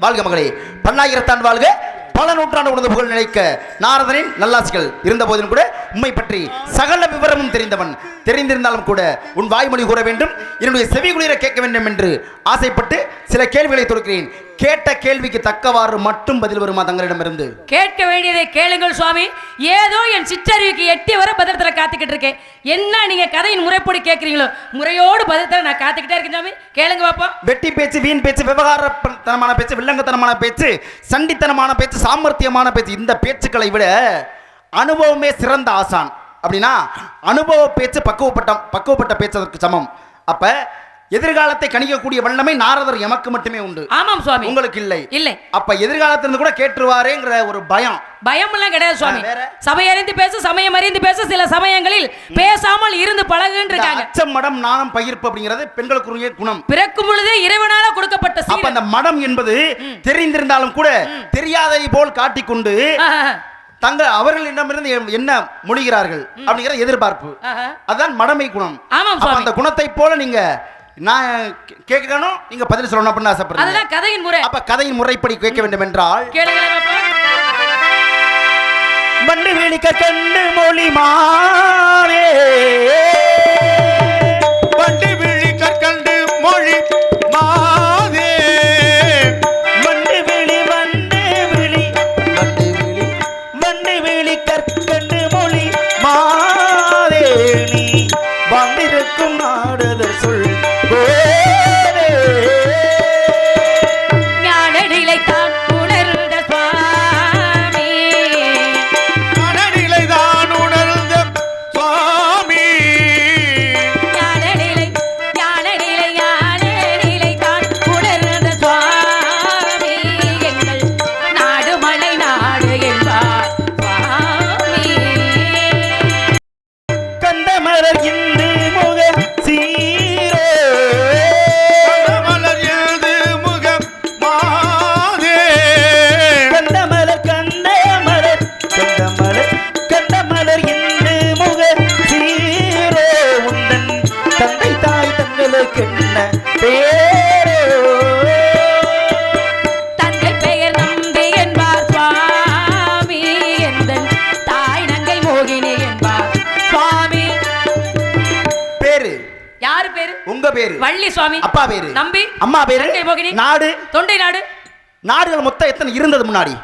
வாழ்க மகளே. பல்லாயிரத்தான் வாழ்க பல நூற்றாண்டு உணர்ந்து புகழ் நிலைக்க நாரதனின் நல்லாசிகள் இருந்த போதிலும் கூட உண்மை பற்றி சகல விவரமும் தெரிந்தவன். தெரிந்திருந்தாலும் கூட உன் வாய்மொழி கூற வேண்டும். என்னுடைய செவி குளிர கேட்க வேண்டும் என்று ஆசைப்பட்டு சில கேள்விகளை தொடுக்கிறேன். கேட்ட கேள்விக்கு தக்கவாறு மட்டும் பதில் வருமா தங்களிடமிருந்து? கேட்க வேண்டியதை கேளுங்கள் சுவாமி. ஏதோ என் சிற்றறிவுக்கு எட்டி வர பதிலத்துல காத்துக்கிட்டு இருக்கேன். என்ன நீங்க கதையின் முறைப்படி கேட்குறீங்களோ முறையோடு பதிலத்தில் நான் காத்துக்கிட்டே இருக்கேன் சாமி கேளுங்க பாப்போம். வெட்டி பேச்சு வீண் பேச்சு விவகாரத்தனமான பேச்சு வில்லங்கத்தனமான பேச்சு சண்டித்தனமான பேச்சு சாமர்த்தியமான பேச்சு இந்த பேச்சுக்களை விட அனுபவமே சிறந்த ஆசான். அப்படின்னா அனுபவ பேச்சு பக்குவப்பட்ட பக்குவப்பட்ட பேச்சதற்கு சமம். அப்போ எதிர்காலத்தை கணிக்கக்கூடிய வல்லமை நாரதர் எமக்கு மட்டுமே உண்டு. ஆமாம் சுவாமி. உங்களுக்கு இல்லை. இல்லை. அப்ப எதிர்காலத்திலிருந்து கூட கேட்டுருவாரேங்கிற ஒரு பயம். பயம் எல்லாம் கிடையாது சுவாமி. ஆ, வேற? சபை அறிந்து பேச சமயம் அறிந்து பேச சில சமயங்களில் பேசாமல் இருந்து பழகுன்னு இருக்காங்க அச்சம் மடம் நாணம் பகிர்ப்பு அப்படிங்கிறது பெண்களுக்குரிய குணம். பிறக்கும் பொழுதே இறைவனால கொடுக்கப்பட்ட அப்ப அந்த மடம் என்பது தெரிந்திருந்தாலும் கூட தெரியாததை போல் காட்டிக்கொண்டு தங்க அவர்களிடமிருந்து என்ன மொழிகிறார்கள் அப்படிங்கிற எதிர்பார்ப்பு. அதான் மடமை குணம். ஆமாம் அந்த குணத்தை போல நீங்க நான் கே- கேட்கணும் நீங்க பதில் சொல்லணும் அப்படின்னு ஆசைப்படுறேன் அதுதான் கதையின் முறை. அப்ப கதையின் முறைப்படி கேட்க வேண்டும் என்றால். மண்ணு வேலிக்க கண்டு மொழி மாறே. சுவாமி. அப்பா பேரு. நம்பி அம்மா பேரு. நாடு. தொண்டை நாடு. நாடுகள் மொத்தம் எத்தனை? இருந்தது முன்னாடி.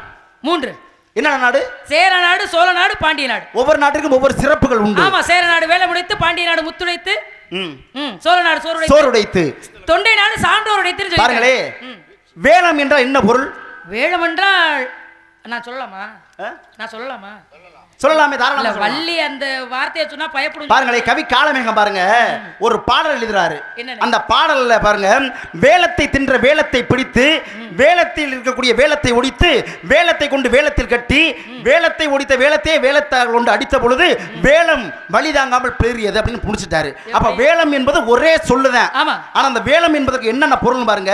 மூன்று. என்னென்ன நாடு? சேர நாடு சோழ நாடு பாண்டிய நாடு. ஒவ்வொரு நாட்டிற்கும் ஒவ்வொரு சிறப்புகள் உண்டு. ஆமா சேர நாடு வேலை முடித்து பாண்டிய நாடு முத்துடைத்து ம். ம் சோழ நாடு சோறு சோறு உடைத்து தொண்டை நாடு சான்றோர் உடைத்துன்னு பாருங்களே. ம். வேலம் என்றால் என்ன பொருள்? வேடம் என்றால் நான் சொல்லலாமா? நான் சொல்லலாமா? சொல்லலாமே தாராளமா. வள்ளி அந்த வார்த்தையை சொன்னா பயப்படும் பாருங்களே கவி காலமேகம் பாருங்க. ஒரு பாடல் எழுதுறாரு? அந்த பாடல்ல பாருங்க வேலத்தை தின்ற வேலத்தை பிடித்து வேலத்தில் இருக்கக்கூடிய வேலத்தை ஒடித்து வேலத்தை கொண்டு வேலத்தில் கட்டி வேலத்தை ஒடித்த வேலத்தையே வேலத்தால் கொண்டு அடித்த பொழுது வேலம் வழி தாங்காமல் பேறியது அப்படின்னு புடிச்சிட்டாரு அப்ப வேலம் என்பது ஒரே சொல்லுதான். ஆனா அந்த வேலம் என்பதற்கு என்னென்ன பொருள் பாருங்க.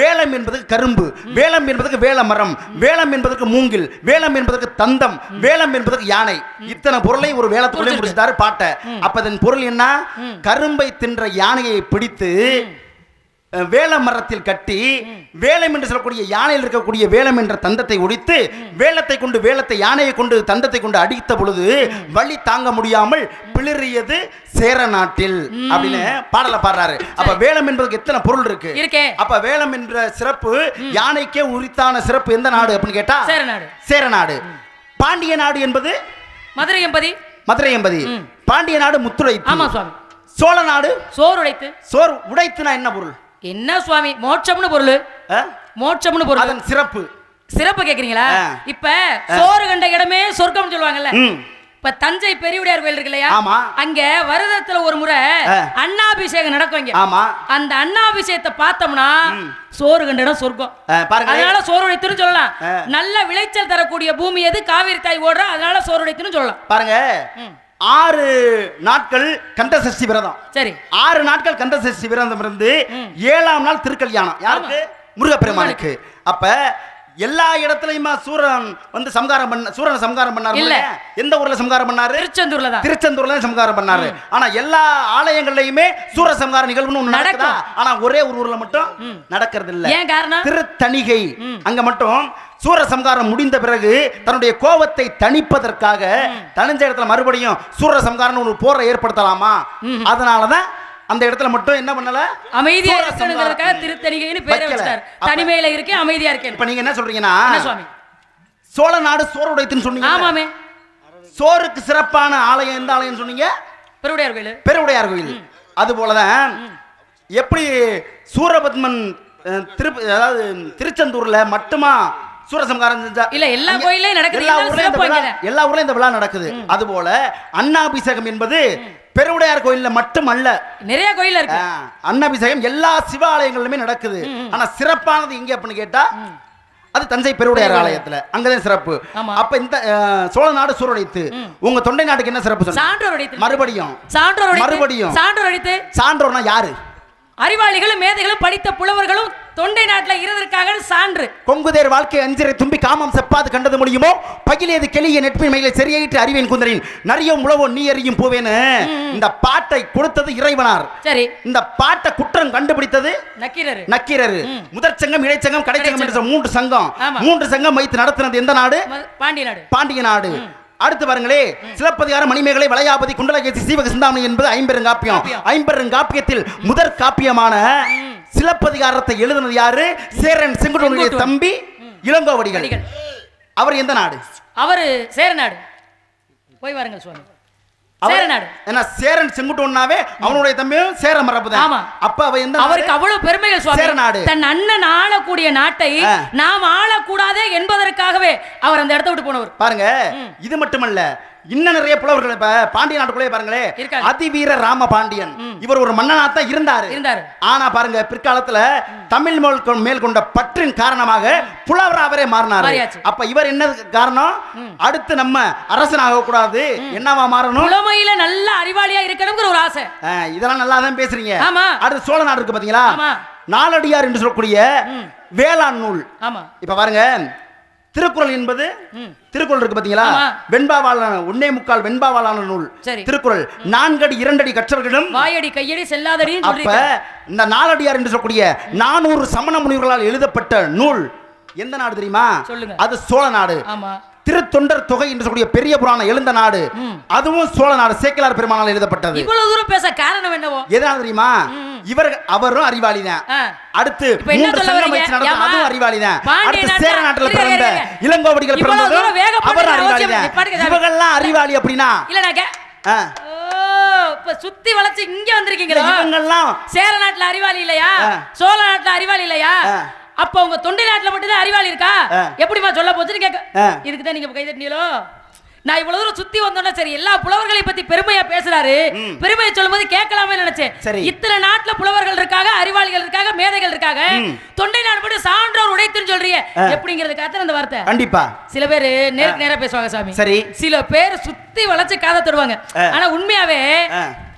வேலம் என்பதுக்கு கரும்பு வேலம் என்பதற்கு வேல மரம் வேலம் என்பதற்கு மூங்கில் வேலம் என்பதற்கு தந்தம் வேலம் என்பதற்கு யானை. இத்தனை பொருளை ஒரு வேலத்துக்குள்ளே முடிச்சிட்டாரு பாட்டை. அப்ப இதன் பொருள் என்ன? கரும்பை தின்ற யானையை பிடித்து வேல மரத்தில் கட்டி வேலம் என்று சொல்லக்கூடிய யானையில் இருக்கக்கூடிய வேலம் என்ற தந்தத்தை ஒடித்து வேலத்தை கொண்டு வேலத்தை யானையை கொண்டு தந்தத்தை கொண்டு அடித்த பொழுது வழி தாங்க முடியாமல் பிளிறியது சேர நாட்டில் அப்படின்னு பாடல பாடுறாரு. அப்ப வேலம் என்பதுக்கு எத்தனை பொருள் இருக்கு? அப்ப வேலம் என்ற சிறப்பு யானைக்கே உரித்தான சிறப்பு எந்த நாடு அப்படின்னு கேட்டா? சேர நாடு. பாண்டிய நாடு என்பது? மதுரை எம்பதி. மதுரை என்பதி பாண்டிய நாடு முத்துரைத்து. ஆமா சுவாமி. சோழ நாடு? சோறு உடைத்து சோர் உடைத்துனா என்ன பொருள்? என்ன சுவாமி? மோட்சம்னு பொருள்? மோட்சம்னு பொருள். அதன் சிறப்பு. சிறப்பு கேக்குறீங்களா. இப்ப சோறு கண்ட இடமே சொர்க்கம்னு சொல்லுவாங்கல்ல. இப்ப தஞ்சை பெரியவுடையார் கோயில் இருக்கு இல்லையா? ஆமா. அங்க வருடத்துல ஒரு முறை. அண்ணாபிஷேகம் நடக்கும் இங்க. ஆமா. அந்த அண்ணாபிஷேகத்தை பார்த்தோம்னா சோறு கண்ட இடம் சொர்க்கம். அதனால சோறு உடைத்துன்னு சொல்லலாம். நல்ல விளைச்சல் தரக்கூடிய பூமி எது? காவிரி தாய் ஓடுற அதனால சோறு உடைத்துன்னு சொல்லலாம். பாருங்க. ஆறு நாட்கள் கந்த சஷ்டி விரதம். சரி. ஆறு நாட்கள் கந்த சஷ்டி விரதம் இருந்து ஏழாம் நாள் திருக்கல்யாணம். யாருக்கு? முருகப்பெருமானுக்கு. அப்ப எல்லா இடத்துலயுமா சூரன் வந்து சம்காரம் பண்ண சூரன் சம்காரம் பண்ணாரு இல்ல. எந்த ஊர்ல சம்காரம் பண்ணாரு? திருச்செந்தூர்ல தான். திருச்செந்தூர்ல தான் சம்காரம் பண்ணாரு. ஆனா எல்லா ஆலயங்கள்லயுமே சூர சம்கார நிகழ்வுன்னு ஒண்ணு நடக்குதா? ஆனா ஒரே ஒரு ஊர்ல மட்டும் நடக்கிறது இல்ல ஏன் காரணம்? திருத்தணிகை. அங்க மட்டும் சூர சம்காரம் முடிந்த பிறகு தன்னுடைய கோபத்தை தணிப்பதற்காக தனிஞ்ச இடத்துல மறுபடியும் சூர சம்காரம் ஒரு போரை ஏற்படுத்தலாமா? அதனாலதான் அந்த இடத்துல மட்டும் என்ன பண்ணல? அமைதியா இருக்கணுங்கிறதுக்காக திருத்தணிகைன்னு பேரை அப்ப- தனிமையில இருக்கேன் அமைதியா இருக்கேன் இப்ப நீங்க என்ன சொல்றீங்கன்னா சோழ நாடு சோறுடைத்துன்னு சொன்னீங்க. ஆமாமே. சோறுக்கு சிறப்பான ஆலயம் எந்த ஆலயம் சொன்னீங்க? பெருவுடையார் கோயில். பெருவுடையார் கோயில். அது போலதான் எப்படி சூரபத்மன் அஹ், திரு அதாவது திருச்செந்தூர்ல மட்டுமா சூரசம்காரம் செஞ்சா இல்ல, எல்லா அங்க கோயில்லயும் நடக்குது. எல்லா ஊர்லயும் இந்த விழா. எல்லா ஊர்லயும் இந்த விழா நடக்குது. அது போல அன்னாபிஷேகம் என்பது பெருவுடையார் கோயில்ல மட்டும் அல்ல நிறைய கோயில் இருக்கு. அன்னாபிஷேகம் எல்லா சிவாலயங்களிலுமே நடக்குது. ஆனா சிறப்பானது எங்க அப்படின்னு கேட்டா அது தஞ்சை பெருவுடையார் ஆலயத்துல. அங்கதான் சிறப்பு. அப்ப இந்த சோழ நாடு சூரடைத்து உங்க தொண்டை நாட்டுக்கு என்ன சிறப்பு சான்றோர் மறுபடியும். சான்றோர் மறுபடியும். சான்றோர் அடித்து சான்றோர்னா யாரு? அறிவாளிகளும் மேதைகளும் படித்த புலவர்களும் தொண்டை நாட்டுல இருந்திருக்காங்க சான்று. கொங்குதேர் வாழ்க்கை அஞ்சிரை தும்பி காமம் செப்பாது கண்டது முடியுமோ? பகிலேது கெளிய நெற்பின் மயிலை சரியாயிட்டு அறிவேன் குந்தரின். நரியும் உழவோ நீ அறியும் பூவேன்னு இந்த பாட்டை கொடுத்தது இறைவனார். சரி. இந்த பாட்டை குற்றம் கண்டுபிடித்தது நக்கீரரு. நக்கீரர். முதற் சங்கம் இடைச்சங்கம் கடைச்சங்கம் என்ற மூன்று சங்கம். மூன்று சங்கம் வைத்து நடத்தினது எந்த நாடு? பாண்டிய நாடு. பாண்டிய நாடு. அடுத்து பாருங்களே. சிலப்பதிகாரம் மணிமேகலை வளையாபதி குண்டலகேசி சீவக சிந்தாமணி என்பது ஐம்பெருங்காப்பியம். காப்பியம். ஐம்பெருங்காப்பியத்தில் முதற் காப்பியமான சிலப்பதிகாரத்தை எழுதினது யாரு சேரன் செங்குட்டுவனுடைய செங்குட்டுவன். தம்பி இளங்கோவடிகள். அவர் எந்த நாடு அவரு சேரநாடு போய் வாருங்கள் சுவாமி ஏன்னா சேரன் செங்குட்டுவனாவே அவனுடைய தம்பியும் சேர மரபு ஆமா. அப்ப அவ எந்த? அவருக்கு அவ்வளவு பெருமைகள் சுவாமி. தன் அண்ணன் ஆளக்கூடிய நாட்டை. நாம் ஆளக்கூடாதே என்பதற்காகவே அவர் அந்த இடத்த விட்டு போனவர் பாருங்க இது மட்டுமல்ல இன்னும் நிறைய புலவர்கள் இப்ப பாண்டிய நாட்டுக்குள்ளே பாருங்களே. அதிவீர ராம பாண்டியன் இவர் ஒரு மன்னனா தான் இருந்தாரு. இருந்தாரு. ஆனா பாருங்க பிற்காலத்துல தமிழ் மேல் கொண்ட பற்றின் காரணமாக புலவராகவே மாறினாரு. மாறியாச்சு. அப்ப இவர் என்ன காரணம்? அடுத்து நம்ம அரசனாக கூடாது என்னவா மாறணும்? புலமையில நல்ல அறிவாளியா இருக்கணுங்கிற ஒரு ஆசை. இதெல்லாம் நல்லா தான் பேசுறீங்க. ஆமா. அடுத்து சோழ நாடு இருக்கு பாத்தீங்களா. நாலடியார் என்று சொல்லக்கூடிய வேளாண் நூல். ஆமா. இப்ப பாருங்க திருக்குறள் என்பது. திருக்குறள் இருக்கு பாத்தீங்களா. வெண்பாவாளான ஒன்னே முக்கால் வெண்பாவாளான நூல். திருக்குறள். நான்கடி இரண்டடி கற்றவர்களிடம் வாயடி கையடி செல்லாதடின்னு அப்ப இந்த நாலடியார் என்று சொல்லக்கூடிய நானூறு சமண முனிவர்களால் எழுதப்பட்ட நூல் எந்த நாடு தெரியுமா? சொல்லுங்க. அது சோழ நாடு. ஆமா. திருத்தொண்டர் தொகை என்று சொல்லக்கூடிய பெரிய புராணம் எழுந்த நாடு அதுவும் சோழ நாடு சேக்கிலார் பெருமானால் எழுதப்பட்டது இவ்வளவு தூரம் பேச காரணம் என்னவோ எதனால தெரியுமா இவர் அவரும் அறிவாளி தான். அடுத்து மூன்று சங்கம்? வச்சு ஏம்மா? அதுவும் அறிவாளி தான் அடுத்து சேர நாட்டுல பிறந்த. இளங்கோவடிகள் வேகப்பட்டு அவர் அறிவாளி தான். இவங்கெல்லாம் அறிவாளி அப்படின்னா இல்ல சுத்தி வளைச்சு இங்க வந்திருக்கீங்களா இவங்கெல்லாம் சேர நாட்டுல அறிவாளி இல்லையா. சோழ நாட்டுல அறிவாளி இல்லையா. அப்ப உங்க தொண்டை நாட்டுல மட்டும்தான் அறிவாளி இருக்கா. எப்படிமா சொல்ல போச்சுன்னு கேட்க ஆ. இதுக்கு தான் நீங்க கை தட்டினீங்களோ? நான் இவ்வளவு தூரம் சுத்தி வந்தோன்னா சரி எல்லா புலவர்களை பத்தி பெருமையா பேசுறாரு. பெருமையை சொல்லும்போது கேட்கலாமே நினைச்சேன். இத்தனை நாட்டுல புலவர்கள் இருக்காங்க அறிவாளிகள் இருக்காங்க மேதைகள் இருக்காங்க தொண்டை நாடு மட்டும் சான்றோர் உடைத்துன்னு சொல்றீங்க. எப்படிங்கிறதுக்காக அந்த வார்த்தை? கண்டிப்பா. சில பேரு நேருக்கு நேரா பேசுவாங்க சாமி. சரி. சில பேர் சுத்தி வளைச்சு காதை தருவாங்க. ஆனா உண்மையாவே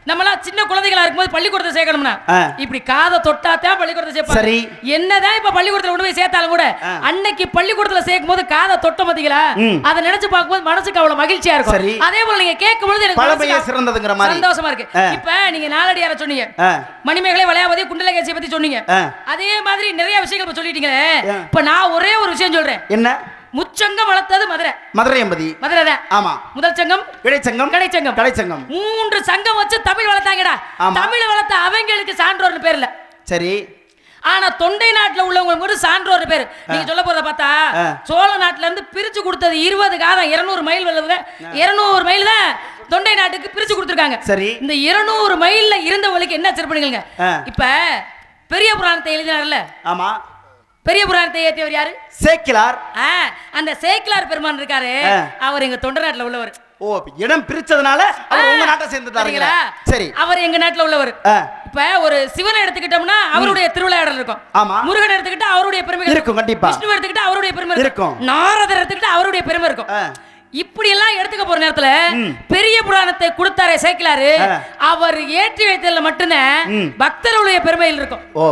ஆ. நம்மலாம் சின்ன குழந்தைகளா இருக்கும்போது பள்ளிக்கூடத்தை சேர்க்கணும்னா. இப்படி காதை தொட்டாத்தான் பள்ளிக்கூடத்தை சேர்ப்பாங்க சரி. என்னதான் இப்ப பள்ளிக்கூடத்துல கொண்டு போய் சேர்த்தாலும் கூட அன்னைக்கு பள்ளிக்கூடத்துல சேர்க்கும் போது காதை தொட்ட பாத்தீங்களா. அதை நினைச்சு பார்க்கும்போது மனசுக்கு அவ்வளவு மகிழ்ச்சியா. இருக்கும் அதே போல நீங்க கேட்கும் பொழுது எனக்கு சிறந்ததுங்கிற மாதிரி. சந்தோஷமா இருக்கு. இப்ப நீங்க நாலடியார சொன்னீங்க. மணிமேகலை வளையாவதி குண்டலகேசியை பத்தி சொன்னீங்க. அதே மாதிரி நிறைய விஷயங்கள் ஆ. இப்ப நான் ஒரே ஒரு விஷயம் சொல்றேன் என்ன முச்சங்கம் வளர்த்தது மதுரை. மதுரை எம்பதி மதுரை தான். ஆமா. முதல் சங்கம் இடைச்சங்கம் கடைச்சங்கம். கடைச்சங்கம். மூன்று சங்கம் வச்சு தமிழ் வளர்த்தாங்கடா. தமிழ் வளர்த்த அவங்களுக்கு சான்றோர்னு பேர் இல்ல. சரி. ஆனா தொண்டை நாட்டுல உள்ளவங்களுக்கு மட்டும் சான்றோர் பேர். நீங்க சொல்ல போறத பார்த்தா. சோழ நாட்டுல இருந்து பிரிச்சு கொடுத்தது இருபது காதம் இருநூறு மைல் வருது இருநூறு மைல் தான் தொண்டை நாட்டுக்கு பிரிச்சு கொடுத்துருக்காங்க. சரி. இந்த இருநூறு மைல்ல இருந்தவங்களுக்கு என்ன சிறப்புங்க. இப்ப பெரிய புராணத்தை எழுதினார்ல. ஆமா. பெரிய புராணத்தை ஏற்றியவர் யாரு சேக்கிலார் அந்த சேக்கிலார் பெருமான் இருக்காரு. அவர் எங்க தொண்டை நாட்டுல உள்ளவர் ஓ இடம் பிரிச்சதுனால அவர் உங்க நாட்டை சேர்ந்துட்டாருங்களா? சரி அவர் எங்க நாட்டுல உள்ளவர். இப்ப ஒரு சிவனை எடுத்துக்கிட்டோம்னா அவருடைய திருவிளையாடல் இருக்கும் ஆமா. முருகன் எடுத்துக்கிட்டா அவருடைய பெருமை இருக்கும், கண்டிப்பா. விஷ்ணு எடுத்துக்கிட்டா அவருடைய பெருமை இருக்கும். நாரதர் எடுத்துக்கிட்டா அவருடைய பெருமை இருக்கும். இப்படி எல்லாம் எடுத்துக்க போற நேரத்துல பெரிய புராணத்தை கொடுத்தாரே சேர்க்கலாரு ஆ. அவர் ஏற்றி வைத்ததுல மட்டும்தான். பக்தர்களுடைய பெருமையில் இருக்கும் ஓ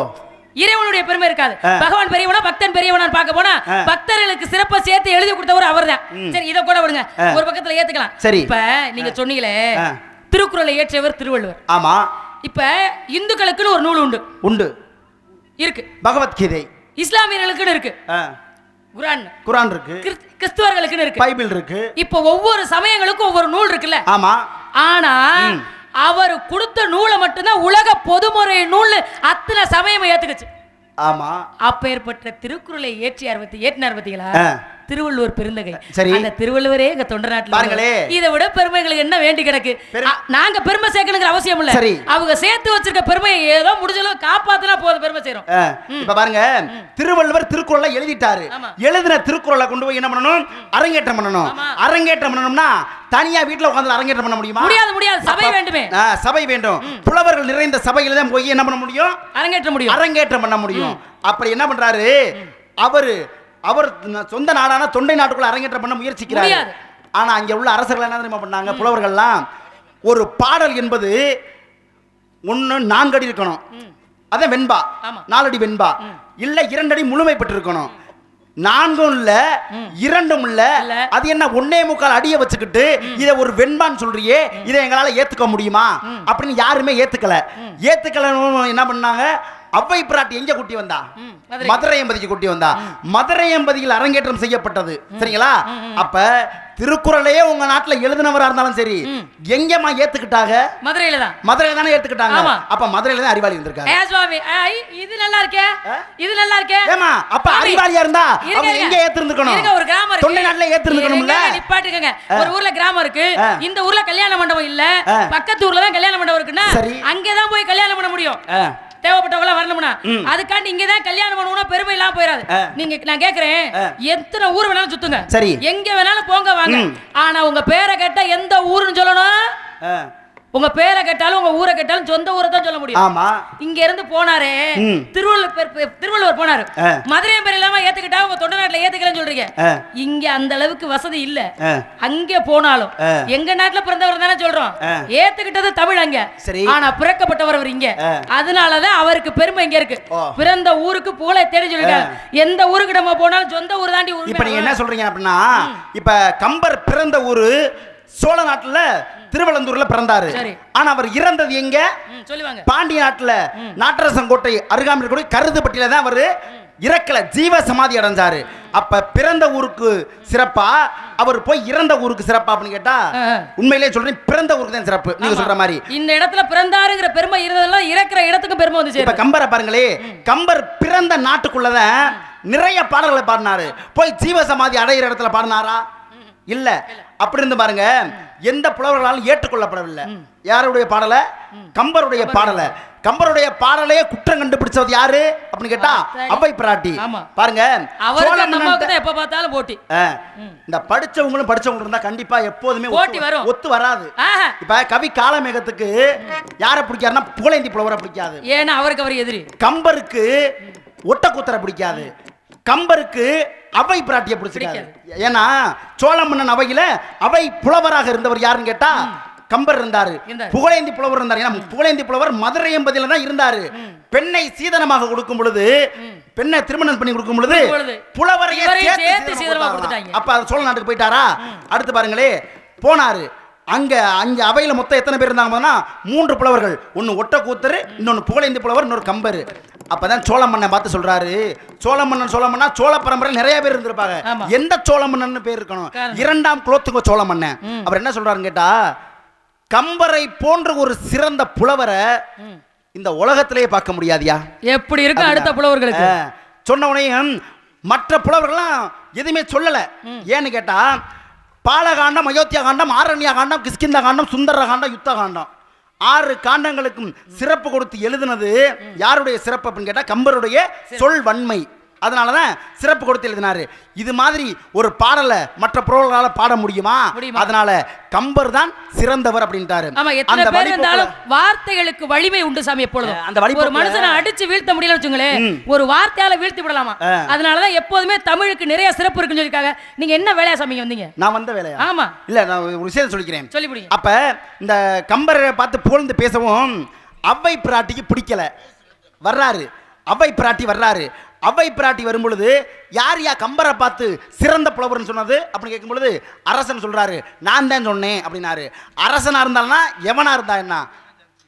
இறைவனுடைய பெருமை இருக்காது. பகவான் பெரியவனா பக்தன் பெரியவனா பார்க்க போனா. பக்தர்களுக்கு சிறப்பா சேர்த்து எழுதி கொடுத்தவர் அவர்தான். சரி இத கூட விடுங்க. ஒரு பக்கத்துல ஏத்துக்கலாம். சரி. இப்ப நீங்க சொன்னீங்களே. திருக்குறளை இயற்றியவர் திருவள்ளுவர். ஆமா. இப்ப இந்துக்களுக்குன்னு ஒரு நூல் உண்டு. உண்டு. இருக்கு. பகவத்கீதை. இஸ்லாமியர்களுக்குன்னு இருக்கு. குரான். குரான் இருக்கு. கிறிஸ்து- கிறிஸ்துவர்களுக்குன்னு இருக்கு. பைபிள் இருக்கு. இப்போ ஒவ்வொரு சமயங்களுக்கும் ஒவ்வொரு நூல் இருக்குல்ல. ஆமா. ஆனா அவர் கொடுத்த நூலை மட்டும்தான் உலக பொதுமுறை நூல் அத்தனை சமயம் ஏத்துக்குச்சு. ஆமா. அப்பேற்பட்ட திருக்குறளை ஏற்றி அறுபத்தி ஏற்றினார் பார்த்தீங்களா. திருவள்ளுவர் பெருந்தகை. சரி. அந்த திருவள்ளுவரே எங்க தொண்டர் நாட்டுல பாருங்களே. இதை விட பெருமைகளுக்கு என்ன வேண்டி கிடக்கு? நாங்க பெருமை சேர்க்கணுங்கிற அவசியம் இல்ல. சரி. அவங்க சேர்த்து வச்சிருக்க பெருமையை ஏதோ முடிஞ்சளவு காப்பாத்தினா போதும் பெருமை செய்றோம் ஆ, இப்ப பாருங்க. திருவள்ளுவர் திருக்குறளை எழுதிட்டாரு. எழுதின திருக்குறளை கொண்டு போய் என்ன பண்ணணும்? அரங்கேற்றம் பண்ணணும். அரங்கேற்றம் பண்ணணும்னா தனியா வீட்ல உட்கார்ந்து அரங்கேற்றம் பண்ண முடியுமா? முடியாது முடியாது. சபை வேண்டுமே. சபை வேண்டும். புலவர்கள் நிறைந்த சபையில தான் போய் என்ன பண்ண முடியும்? அரங்கேற்ற முடியும். அரங்கேற்றம் பண்ண முடியும். அப்படி என்ன பண்றாரு? அவரு அவர் சொந்த நாடான தொண்டை நாட்டுக்குள்ள அரங்கேற்றம் பண்ண முயற்சிக்கிறாரு. ஆனா அங்க உள்ள அரசர்கள் என்ன தெரியுமா பண்ணாங்க? புலவர்கள்லாம் ஒரு பாடல் என்பது ஒண்ணு நான்கடி இருக்கணும். அதான் வெண்பா. நாலடி வெண்பா. இல்ல இரண்டடி முழுமை பெற்றிருக்கணும். நான்கும் இல்ல இரண்டும் இல்ல. அது என்ன ஒன்னே முக்கால் அடிய வச்சுக்கிட்டு இத ஒரு வெண்பான்னு சொல்றியே இதை எங்களால ஏத்துக்க முடியுமா? அப்படின்னு யாருமே ஏத்துக்கல. ஏத்துக்கலன்னு என்ன பண்ணாங்க? அவ்வை பிராட்டி எங்க கூட்டி வந்தா? மதுரை. எம்பதிக்கு கூட்டி வந்தா. மதுரை எம்பதியில் அரங்கேற்றம் செய்யப்பட்டது. சரிங்களா? அப்ப திருக்குறளையே உங்க நாட்டுல எழுதினவரா இருந்தாலும் சரி எங்கம்மா ஏத்துக்கிட்டாங்க? மதுரையில தான். மதுரையில தானே ஏத்துக்கிட்டாங்க. அப்ப மதுரையில தான் அறிவாளி இருந்திருக்காங்க. ஏ சுவாமி இது நல்லா இருக்கே. இது நல்லா இருக்கே. ஏமா அப்ப அறிவாளியா இருந்தா அவங்க. எங்க ஏத்திருந்துக்கணும் ஒரு கிராமம் இருக்கு. தொண்டை நாட்டுல ஏத்திருந்துக்கணும்ல இருங்க, நிப்பாட்டுக்கங்க. ஒரு ஊர்ல கிராமம் இருக்கு. இந்த ஊர்ல கல்யாண மண்டபம் இல்ல. பக்கத்து ஊர்ல தான் கல்யாண மண்டபம் இருக்குன்னா சரி. அங்கதான் போய் கல்யாணம் பண்ண முடியும். ஆ, தேவைப்பட்டவங்க எல்லாம் வரணும்னா. அதுக்காண்டி இங்க தான் கல்யாணம் பண்ணணும்னா பெருமை இல்லாம போயிடாது. நீங்க நான் கேக்குறேன். எத்தனை ஊர் வேணாலும் சுத்துங்க சரி. எங்க வேணாலும் போங்க வாங்க. ஆனா உங்க பேரை கேட்டா எந்த ஊருன்னு சொல்லணும் உங்க பேரை கேட்டாலும் உங்க ஊரை கேட்டாலும் சொந்த ஊரை தான் சொல்ல முடியும் ஆமா இங்க இருந்து போனாரே. திருவள்ளுவர் திருவள்ளுவர் போனாரு. மதுரை பேர் இல்லாம ஏத்துக்கிட்டா உங்க தொண்டை நாட்டுல ஏத்துக்கலன்னு சொல்றீங்க. இங்க அந்த அளவுக்கு வசதி இல்ல. அங்க போனாலும். எங்க நாட்டுல பிறந்தவர் தானே சொல்றோம். ஏத்துக்கிட்டது தமிழ் அங்க சரி. ஆனா பிறக்கப்பட்டவர் அவர் இங்க. அதனாலதான் அவருக்கு பெருமை இங்க இருக்கு. பிறந்த ஊருக்கு புகழை தேடி சொல்லிருக்காங்க எந்த ஊருக்கு நம்ம போனாலும் சொந்த ஊர் தாண்டி இப்ப நீங்க என்ன சொல்றீங்க அப்படின்னா இப்ப கம்பர் பிறந்த ஊரு சோழ நாட்டுல திருவள்ளந்தூர்ல பிறந்தாரு. ஆனா அவர் இறந்தது எங்க? சொல்லுவாங்க. பாண்டிய நாட்டுல. நாட்டரசங்கோட்டை அருகாமையில் இருக்கக்கூடிய கருதுப்பட்டியில தான் அவரு இறக்கல ஜீவ சமாதி அடைஞ்சாரு. அப்ப பிறந்த ஊருக்கு சிறப்பா? அவர் போய் இறந்த ஊருக்கு சிறப்பா அப்படின்னு கேட்டா. உண்மையிலேயே சொல்றேன் பிறந்த ஊருக்கு தான் சிறப்பு. நீங்க. சொல்ற மாதிரி. இந்த இடத்துல பிறந்தாருங்கிற பெருமை இருந்ததெல்லாம் இறக்குற இடத்துக்கு பெருமை வந்து இப்ப கம்பரை பாருங்களே கம்பர் பிறந்த நாட்டுக்குள்ளதான் நிறைய பாடல்களை பாடினாரு. போய் ஜீவ சமாதி அடையிற இடத்துல பாடினாரா? இல்ல. அப்படி இருந்து பாருங்க எந்த புலவர்களாலும் ஏற்றுக்கொள்ளப்படவில்லை. யாருடைய பாடலை? கம்பருடைய பாடலை. கம்பருடைய பாடலையே குற்றம் கண்டுபிடிச்சது யாரு? அப்படின்னு கேட்டா. அவ்வை பிராட்டி. பாருங்க எப்ப பார்த்தாலும் போட்டி. இந்த படிச்சவங்களும் படிச்சவங்களும் இருந்தா கண்டிப்பா எப்போதுமே ஒத்து வராது. இப்ப கவி காலமேகத்துக்கு யாரை பிடிக்காதுன்னா புகழேந்தி புலவரை பிடிக்காது. ஏன்னா அவருக்கு அவர் எதிரி. கம்பருக்கு ஒட்டக்கூத்தரை பிடிக்காது. கம்பருக்கு அவை பிராட்டியை பிடிச்சிருக்காது ஏன்னா சோழ மன்னன் அவையில அவை புலவராக இருந்தவர் யாருன்னு கேட்டா கம்பர் இருந்தாரு. புகழேந்தி புலவர் இருந்தார். ஏன்னா புகழேந்தி புலவர் மதுரை என்பதில தான் இருந்தாரு. பெண்ணை சீதனமாக கொடுக்கும் பொழுது பெண்ணை திருமணம் பண்ணி கொடுக்கும் பொழுது புலவரையே. அப்ப சோழ நாட்டுக்கு போயிட்டாரா? அடுத்து பாருங்களே போனாரு. அங்க அங்க அவையில மொத்தம் எத்தனை பேர் இருந்தாங்கன்னா மூன்று புலவர்கள். ஒன்னு ஒட்டக்கூத்தர் இன்னொன்னு புகழேந்தி புலவர் இன்னொரு கம்பர். அப்பதான் சோழ மன்னன் பார்த்து சொல்றாரு. சோழ மன்னன் சோழ மன்னா சோழ பரம்பரையில் நிறைய பேர் இருந்திருப்பாங்க. எந்த சோழ மன்னன் பேர் இருக்கணும். இரண்டாம் குலோத்துங்க சோழ மன்னன் அவர் என்ன சொல்றாருன்னு கேட்டா கம்பரை போன்ற ஒரு சிறந்த புலவரை இந்த உலகத்திலேயே பார்க்க முடியாதியா? எப்படி இருக்கும் அடுத்த புலவர்களுக்கு? சொன்ன உடனே மற்ற புலவர்கள்லாம் எதுவுமே சொல்லல. ஏன்னு கேட்டா பாலகாண்டம் அயோத்தியா காண்டம் ஆரண்யா காண்டம் கிஷ்கிந்தா காண்டம் சுந்தர காண்டம் யுத்த காண்டம் ஆறு காண்டங்களுக்கும் சிறப்பு கொடுத்து எழுதுனது யாருடைய சிறப்பு அப்படின்னு கேட்டா கம்பருடைய சொல் வன்மை. அதனாலதான் சிறப்பு கொடுத்து எழுதினாரு. இது மாதிரி ஒரு பாடலை மற்ற புலவர்களால பாட முடியுமா? அதனால கம்பர் தான் சிறந்தவர் அப்படின்ட்டாரு. அந்த இருந்தாலும் வார்த்தைகளுக்கு வலிமை உண்டு சாமி எப்பொழுதும். அந்த வழிபோக்குல- ஒரு மனுஷனை அடிச்சு வீழ்த்த முடியல வச்சுங்களேன் ஒரு வார்த்தையால வீழ்த்தி விடலாமா? ஆ. அதனாலதான் எப்போதுமே தமிழுக்கு நிறைய சிறப்பு இருக்குன்னு சொல்லிருக்காங்க நீங்க என்ன வேலையா சாமி வந்தீங்க? நான் வந்த வேலையா? ஆமா. இல்ல நான் ஒரு விஷயம் சொல்லிக்கிறேன். சொல்லி அப்ப இந்த கம்பரை பார்த்து புகழ்ந்து பேசவும் அவ்வை பிராட்டிக்கு பிடிக்கல. வர்றாரு. அவை பிராட்டி வர்றாரு. அவை பிராட்டி வரும் பொழுது யார் யா கம்பரை பார்த்து சிறந்த புலவர்னு சொன்னது? அப்படின்னு கேட்கும் பொழுது அரசன் சொல்கிறாரு நான் தான் சொன்னேன் அப்படின்னாரு. அரசனாக இருந்தால்னா எவனா இருந்தா என்ன?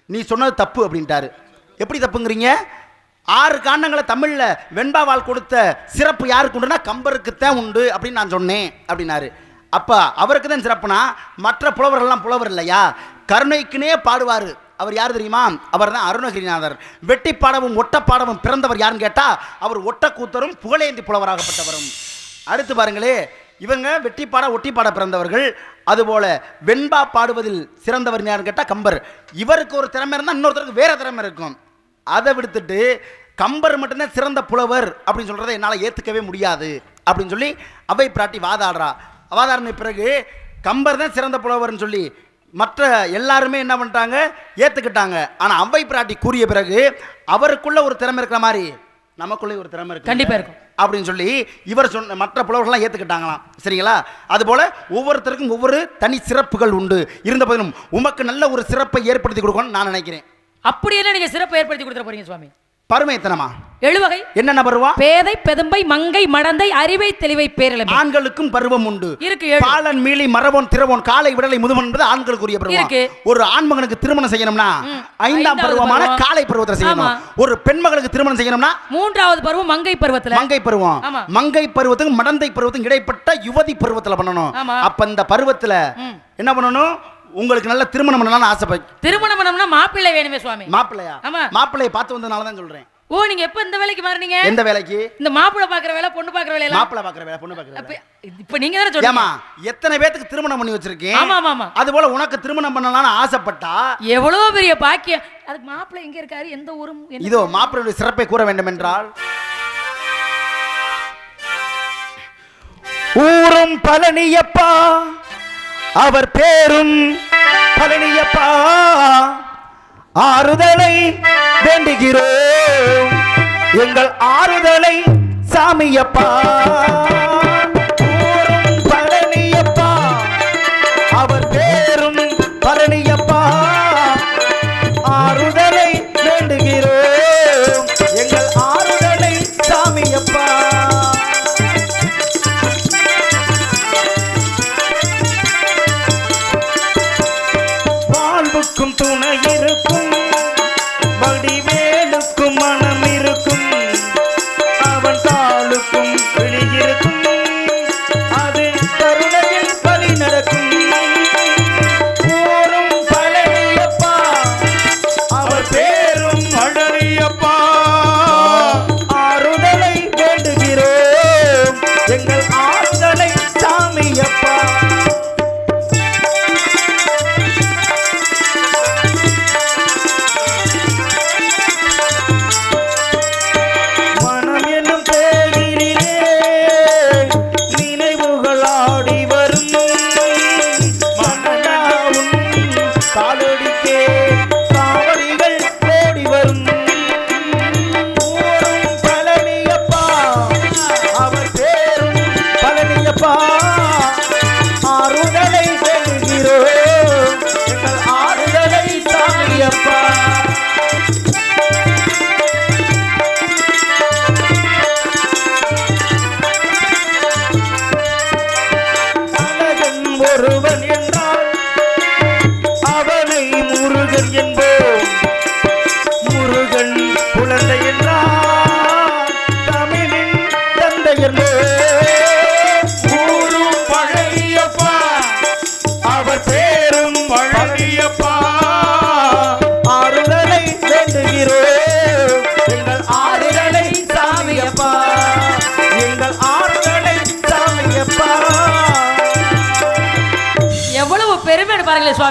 நீ சொன்னது தப்பு அப்படின்ட்டாரு. எப்படி தப்புங்கிறீங்க? ஆறு காண்டங்களை தமிழில் வெண்பாவால் கொடுத்த சிறப்பு யாருக்கு உண்டுனா கம்பருக்குத்தான் உண்டு அப்படின்னு நான் சொன்னேன் அப்படின்னாரு. அப்போ அவருக்கு தான் சிறப்புனா மற்ற புலவர்கள்லாம் புலவர் இல்லையா? கருணைக்குனே பாடுவார். அவர் யார் தெரியுமா? அவர் தான் அருணகிரிநாதர். வெட்டி பாடவும் ஒட்ட பாடவும் பிறந்தவர் யாருன்னு கேட்டால் அவர் ஒட்டக்கூத்தரும் புகழேந்தி புலவராகப்பட்டவரும். அடுத்து பாருங்களே இவங்க வெட்டி பாட ஒட்டி பாட பிறந்தவர்கள். அதுபோல வெண்பா பாடுவதில் சிறந்தவர் யாருன்னு கேட்டால் கம்பர். இவருக்கு ஒரு திறமை இருந்தால் இன்னொருத்தருக்கு வேறு திறமை இருக்கும். அதை விடுத்துட்டு கம்பர் மட்டும்தான் சிறந்த புலவர் அப்படின்னு சொல்கிறத என்னால் ஏற்றுக்கவே முடியாது அப்படின்னு சொல்லி அவை பிராட்டி வாதாடுறா. வாதாடின பிறகு கம்பர் தான் சிறந்த புலவர்னு சொல்லி மற்ற எல்லாருமே என்ன பண்ணிட்டாங்க? ஏற்றுக்கிட்டாங்க ஆனால் அவை பிராட்டி கூறிய பிறகு அவருக்குள்ள ஒரு திறமை இருக்கிற மாதிரி நமக்குள்ளே ஒரு திறமை இருக்கு கண்டிப்பா இருக்கும். அப்படின்னு சொல்லி இவர் சொன்ன மற்ற புலவர்கள்லாம் ஏற்றுக்கிட்டாங்களாம் சரிங்களா? அதுபோல ஒவ்வொருத்தருக்கும் ஒவ்வொரு தனி சிறப்புகள் உண்டு. இருந்த போதிலும் உமக்கு நல்ல ஒரு சிறப்பை ஏற்படுத்தி கொடுக்கணும்னு நான் நினைக்கிறேன். அப்படி என்ன நீங்க சிறப்பு ஏற்படுத்தி கொடுத்துட போறீங்க சுவாமி. பருமைத்தனமா? எழுவகை. என்னென்ன பருவம் பேதை பெதும்பை மங்கை மடந்தை அறிவை தெளிவை பேரிழமை ஆண்களுக்கும் பருவம் உண்டு. இருக்கு பாலன் மீளி மரபோன் திரவோன் காலை விடலை முதுமன் என்பது ஆண்களுக்குரிய பருவம். இருக்கு. ஒரு ஆண்மகனுக்கு திருமணம் செய்யணும்னா ஐந்தாம் பருவமான பருவம். காலை பருவத்தை செய்யணும். ஒரு பெண்மகளுக்கு திருமணம் செய்யணும்னா மூன்றாவது பருவம் மங்கை பருவத்துல. மங்கை பருவம். மங்கை பருவத்துக்கும் மடந்தை பருவத்துக்கும் இடைப்பட்ட யுவதி பருவத்துல பண்ணணும். அப்ப இந்த பருவத்துல. என்ன பண்ணணும்? உங்களுக்கு நல்ல திருமணம் பண்ணலாம்னு ஆசைப்பட திருமணம் பண்ணோம்னா மாப்பிள்ளை வேணுமே சுவாமி. மாப்பிள்ளையா? ஆமா. மாப்பிள்ளையை பார்த்து வந்ததுனால தான் சொல்றேன். ஓ நீங்க எப்ப இந்த வேலைக்கு மாறுனீங்க? எந்த வேலைக்கு? இந்த மாப்பிள்ளை பாக்குற வேலை பொண்ணு பாக்குற வேலை மாப்பிள்ளை பாக்குற வேலை பொண்ணு பாக்குற வேலை. இப்ப நீங்க தானே சொல்றீங்க. ஏமா எத்தனை பேத்துக்கு திருமணம் பண்ணி வச்சிருக்கேன்? ஆமா ஆமா ஆமா. அது போல உனக்கு திருமணம் பண்ணலாம்னு ஆசைப்பட்டா? எவ்வளவு பெரிய பாக்கியம். அதுக்கு மாப்பிள்ளை எங்க இருக்காரு? எந்த ஊரும் இதோ மாப்பிள்ளையுடைய சிறப்பை கூற வேண்டும் என்றால் ஊரும் பழனியப்பா. அவர் பேரும் பழனியப்பா. ஆறுதலை வேண்டுகிறோம். எங்கள் ஆறுதலை சாமியப்பா.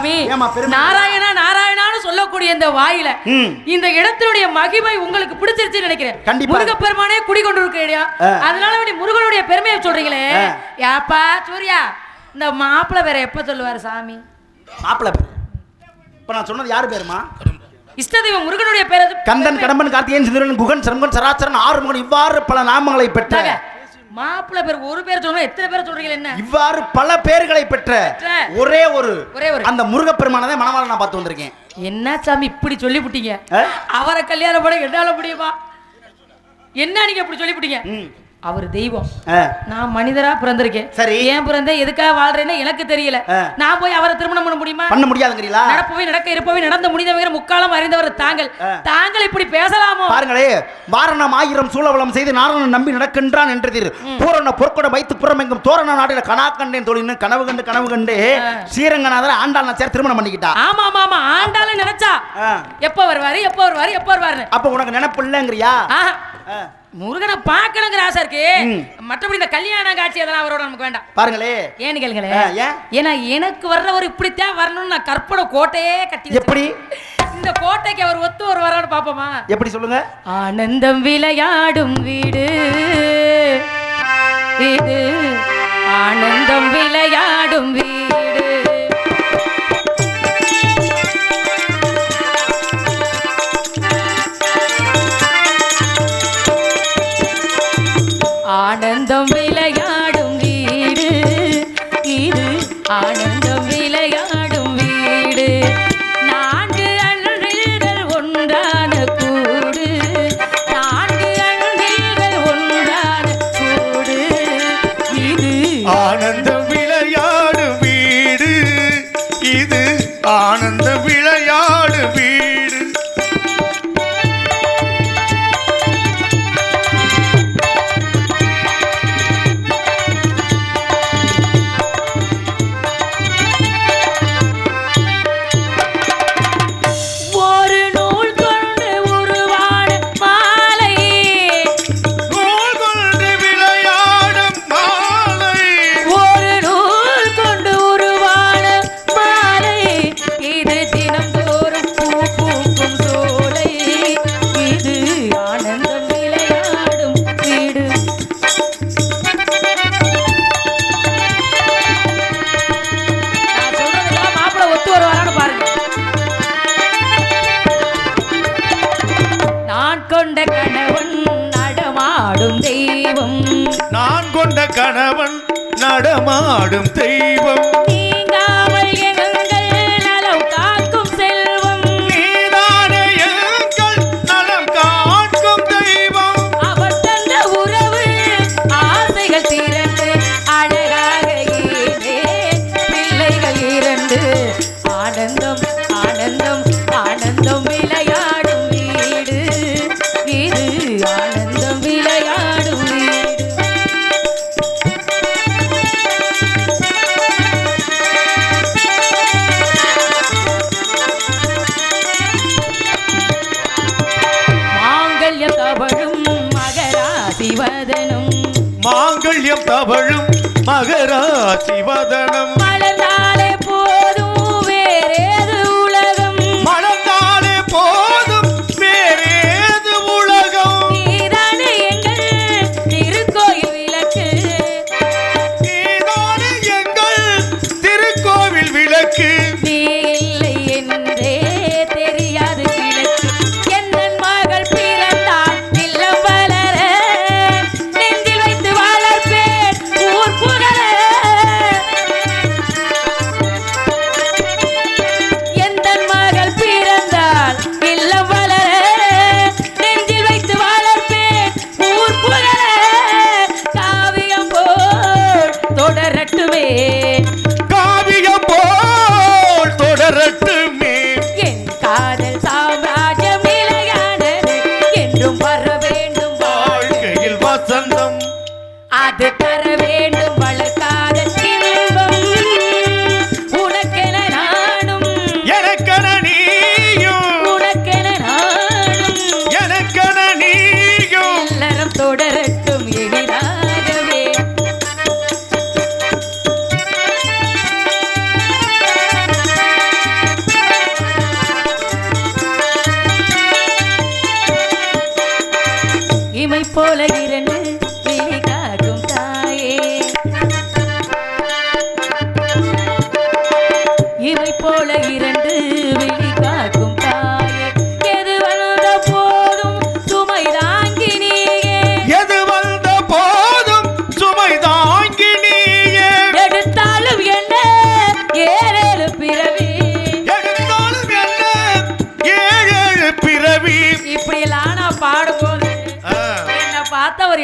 சுவாமி? நாராயணா நாராயணான்னு சொல்லக்கூடிய இந்த வாயில. இந்த இடத்தினுடைய மகிமை உங்களுக்கு பிடிச்சிருச்சுன்னு நினைக்கிறேன் கண்டிப்பா. முருகப்பெருமானே குடிகொண்டு இருக்கையா. அதனால வேண்டி முருகனுடைய பெருமையை சொல்றீங்களே ஆ. யாப்பா சூர்யா இந்த மாப்பிள்ளை வேற எப்ப சொல்லுவாரு சாமி மாப்பிள்ளை பேர் இப்போ நான் சொன்னது யார் பேருமா இஷ்ட தெய்வம் முருகனுடைய பேர் கந்தன் கடம்பன் கார்த்திகேயன் சிந்திரன் குகன் சரங்கன் சராச்சரன் ஆறுமுகன் இவ்வாறு பல நாமங்களை பெற்ற மாப்பிள்ளை பேர் ஒரு பேர் சொல்லணும் எத்தனை பேர் சொல்றீங்க என்ன இவ்வாறு பல பேர்களை பெற்ற ஒரே ஒரு ஒரே ஒரு. அந்த முருகப்பெருமானதை மணவாள நான் பார்த்து வந்திருக்கேன் என்ன சாமி இப்படி சொல்லிவிட்டீங்க ஆ? அவரை கல்யாணம் பண்ண என்னால முடியுமா என்ன நீங்க இப்படி சொல்லிவிட்டீங்க ம். அவர் தெய்வம். நான் மனிதரா பிறந்திருக்கேன். சரி. ஏன் பிறந்தேன் எதுக்காக வாழ்றேன்னு எனக்கு தெரியல. நான் போய் அவரை திருமணம் பண்ண முடியுமா? பண்ண முடியாதுங்கிறீங்களா? நடப்பவை நடக்க இருப்பவை நடந்த முடிந்தவங்கிற முக்காலம் அறிந்தவர் தாங்கள். தாங்கள் இப்படி பேசலாமோ? பாருங்களே வாரணம் ஆயிரம் சூழவலம் செய்து நாரணன் நம்பி நடக்கின்றான் என்றதிர். பூரண பொற்கொடம் வைத்து புறமெங்கும் தோரண நாடில கனா கண்டேன் தொழில்னு கனவு கண்டு கனவு கண்டு. ஸ்ரீரங்கநாதர் ஆண்டாள் நாச்சியார் திருமணம் பண்ணிக்கிட்டா. ஆமா ஆமா ஆமா ஆண்டாலும் நினைச்சா. எப்ப வருவாரு எப்ப வருவாரு எப்ப வருவாருன்னு. அப்ப உனக்கு நினைப்பு இல்லைங்கிறியா. முருகனை பார்க்கணுங்கிற ஆசை இருக்கு. மற்றபடி இந்த கல்யாண காட்சி அதெல்லாம் அவரோட நமக்கு வேண்டாம். பாருங்களே. ஏன்னு கேளுங்களே. ஆ, ஏன்? ஏன்னா எனக்கு வர்றவர் இப்படித்தான் வரணும்னு நான் கற்பனை கோட்டையே கட்டி எப்படி. இந்த கோட்டைக்கு அவர் ஒத்து ஒரு வரான்னு பாப்போமா எப்படி சொல்லுங்க? ஆனந்தம் விளையாடும் வீடு. இது ஆனந்தம் விளையாடும் வீடு. மாங்கல்யம் தவழும் மகராசி வதனம்.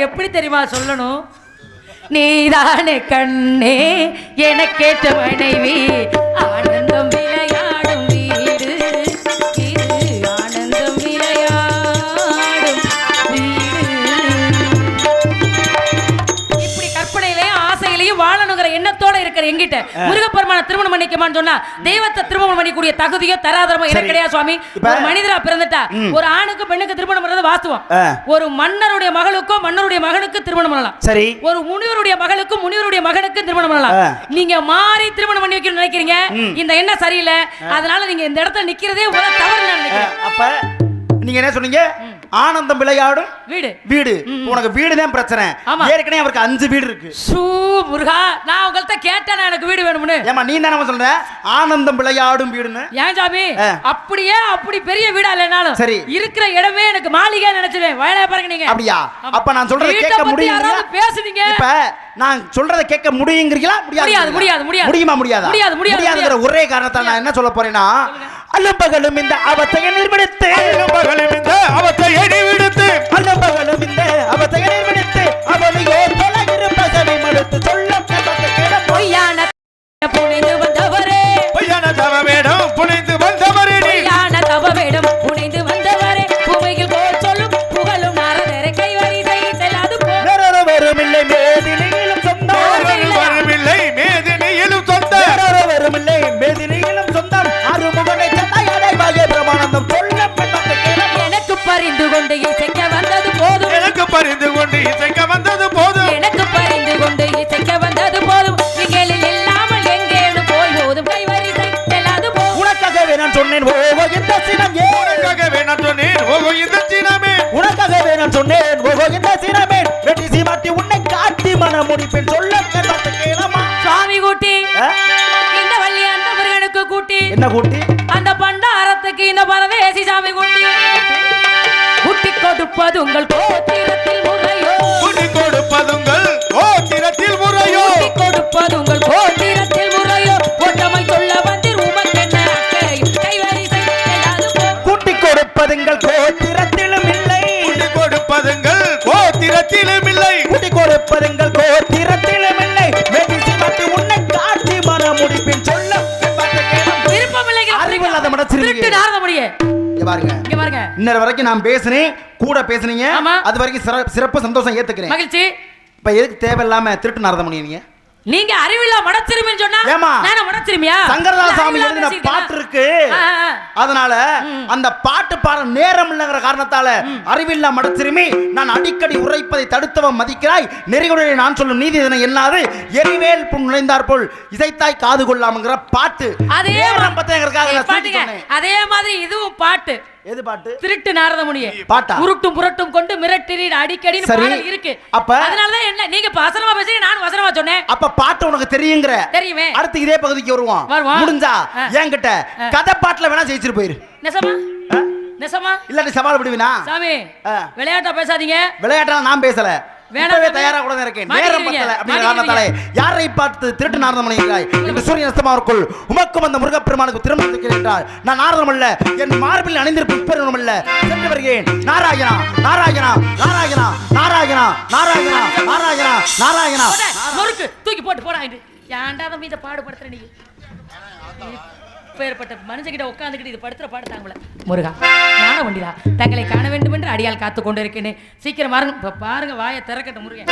எப்படி தெரியுமா சொல்லணும்? நீதானே கண்ணே எனக்கேற்ற மனைவி. ஆனந்தம் விளையாடும் வீடு இது ஆனந்தம் விளையாடும் வீடு. இப்படி கற்பனையிலையும் ஆசையிலையும் வாழணுங்கிற எண்ணத்தோட இருக்கிற எங்கிட்ட முருகப்பெருமான திருமணம் பண்ணிக்கமான்னு சொன்னா தெய்வத்தை திருமணம் பண்ணிக்கூடிய தகுதியோ தராதரமோ எனக்கு. கிடையாது சுவாமி. ஒரு மனிதரா பிறந்துட்டா ஒரு ஆணுக்கு பெண்ணுக்கு திருமணம் பண்றது வாஸ்தவம். ஒரு மன்னருடைய மகளுக்கோ மன்னருடைய மகனுக்கு திருமணம் பண்ணலாம். சரி. ஒரு முனிவருடைய மகளுக்கும் முனிவருடைய மகனுக்கு திருமணம் பண்ணலாம். நீங்க மாறி திருமணம் பண்ணி வைக்கணும்னு நினைக்கிறீங்க. இந்த எண்ணம் சரியில்லை. அதனால நீங்க இந்த இடத்துல நிக்கிறதே தவறு நினைக்கிறேன். அப்ப நீங்க என்ன சொன்னீங்க? ஆனந்தம் விளையாடும் வீடு. வீடு. உனக்கு வீடு தான் பிரச்சனை. ஏற்கனவே அவருக்கு அஞ்சு வீடு இருக்கு. சூ முருகா நான் உங்கள்ட்ட கேட்டேன் எனக்கு வீடு வேணும்னு? ஏமா நீ தானே சொல்ற? ஆனந்தம் விளையாடும் வீடுன்னு. ஏன் சாமி. அப்படியே அப்படி பெரிய வீடா இல்லைனாலும் சரி. இருக்கிற இடமே எனக்கு மாளிகை நினைச்சிருவேன். வயலைய பாருங்க நீங்க. அப்படியா. அப்ப நான் சொல்றதை கேட்க யாராவது பேசுனீங்க? இப்ப நான் சொல்றதை கேட்க முடியுங்கிறீங்களா? முடியாது, முடியாது, முடியாது. முடியுமா முடியாதா? முடியாது, முடியாது, முடியாதுங்கிற ஒரே காரணத்தால் நான் என்ன சொல்ல போறேன்னா அலும்பகலும் இந்த அவத்தையை நிர்மணித்து பகலும் இந்த அவத்தை எடி விடுத்து அலும்பகலும் இந்த அவத்தையை நிர்மணித்து அவனையோ தொலைகிருப்ப செவி மடுத்து சொல்ல பொய்யான புனைந்து பரிந்து கொண்டு இசைக்க வந்தது போதும். எனக்கு பரிந்து கொண்டு இசைக்க வந்தது போதும். எனக்கு பரிந்து கொண்டு இசைக்க வந்தது போதும். நீங்களில் இல்லாமல் எங்கேனும் போய் போதும். கைவரிசை செல்லாது போ உனக்காகவே நான் சொன்னேன் ஓஹோ இந்த சினம். ஏன் உனக்காக வேணாம் சொன்னேன் ஓகோ இந்த சினமே. உனக்காகவே நான் சொன்னேன் ஓஹோ இந்த சினமே. வெட்டி சீமாட்டி உன்னை காட்டி மன முடிப்பேன் சொல்ல கேளமா சுவாமி கூட்டி? இந்த வள்ளி அந்த முருகனுக்கு கூட்டி என்ன கூட்டி? அந்த பண்டாரத்துக்கு இந்த பரதேசி சாமி கூட்டி. கொடுப்பது உங்கள் கோத்திரத்தில் முறையோ? குடி கொடுப்பதுங்கள் கோத்திரத்தில் முறையோ? கொடுப்பது உங்கள் கோத்திரத்தில் முறையோ? ஒட்டமை சொல்ல வந்தீர் உமக்கென்ன கைவரிசை கூட்டி கொடுப்பதுங்கள் கோத்திரத்திலும் இல்லை. குடி கொடுப்பதுங்கள் கோத்திரத்திலும் இல்லை. கூட்டி கொடுப்பதுங்கள் கோத்திரத்திலும் இல்லை. வெட்டி சீமாட்டி உன்னை காட்டி மன முடிப்பேன் சொல்ல விருப்பமில்லைங்கிற அறிவில்லாத. திருட்டு நாரத முடிய இங்க பாருங்க. இங்க பாருங்க. இன்னொரு வரைக்கும் நான் பேசினேன் கூட பேசுனீங்க. ஆமா. அது வரைக்கும் சிற- சிறப்பு சந்தோஷம் ஏத்துக்கிறேன். மகிழ்ச்சி. இப்ப எதுக்கு தேவையில்லாம திருட்டு நாரதம் பண்ணீங்க நீங்க அறிவில்லா மடச்சிருமின்னு சொன்னா ஏம்மா? நானும் மடச்சிருமியா சங்கரதாஸ் சாமி அறிவில்லா எழுதின? பாட்டு இருக்கு. அதனால அந்த பாட்டு பாட நேரம் இல்லைங்கிற காரணத்தால அறிவில்லா மடச்சிருமி நான் அடிக்கடி உரைப்பதை தடுத்தவன் மதிக்கிறாய். நெறிகுடைய நான் சொல்லும் நீதி இதனை என்னாது எரிவேல் புண் நுழைந்தார் போல் இசைத்தாய் காது கொள்ளாமங்கிற பாட்டு. அதே நேரம் நான் பாட்டுங்க. சொன்னேன். அதே மாதிரி இதுவும் பாட்டு. எது பாட்டு? திருட்டு நாரதமுனிய. பாட்டா? உருட்டும் புரட்டும் கொண்டு மிரட்டி அடிக்கடி. பாடல் இருக்கு. அப்ப- அதனாலதான் என்ன நீங்க இப்ப வசனமா பேசுறீங்க நான் வசனமா சொன்னேன். அப்ப பாட்டு உனக்கு தெரியுங்கிற. தெரியுமே. அடுத்து இதே பகுதிக்கு வருவோம். முடிஞ்சா. என்கிட்ட கதை பாட்டுல வேணா ஜெயிச்சிட்டு போயிரு. நெசமா? நெசமா? இல்லாட்டி சவால் விடுவினா? சாமி. விளையாட்டா பேசாதீங்க. விளையாட்டால நான் பேசல. சாமி. தயாரா கூட இருக்கேன். நேரம். பத்தல. அப்படிங்கிற. காரணத்தாலே யாரை பார்த்து திருட்டு நாரதம் பண்ணுகிறாய் என்று சூரியன் அஸ்தமாவிற்குள் உமக்கும் அந்த முருகப்பெருமானுக்கு திருமணம் இருக்கிறார் நான் நாரதம் அல்ல என் மார்பில் அணிந்திருக்கும் பெருமம் அல்ல. சென்று வருகிறேன். நாராயணா நாராயணா நாராயணா நாராயணா நாராயணா நாராயணா நாராயணா. போடா, நொறுக்கு. தூக்கி போட்டு போடா ஏன்டா தம்பி இதை பாடுபடுத்துற நீ? அப்பேற்பட்ட மனுஷகிட்ட உட்காந்துக்கிட்டு இது படுத்துற பாடுத்தாங்கள முருகா ஞான வண்டிடா தங்களை காண வேண்டும் என்று அடியால் காத்து கொண்டு இருக்கேனே சீக்கிரம் பாருங்க இப்போ பாருங்க வாயை திறக்கட்டும் முருகன்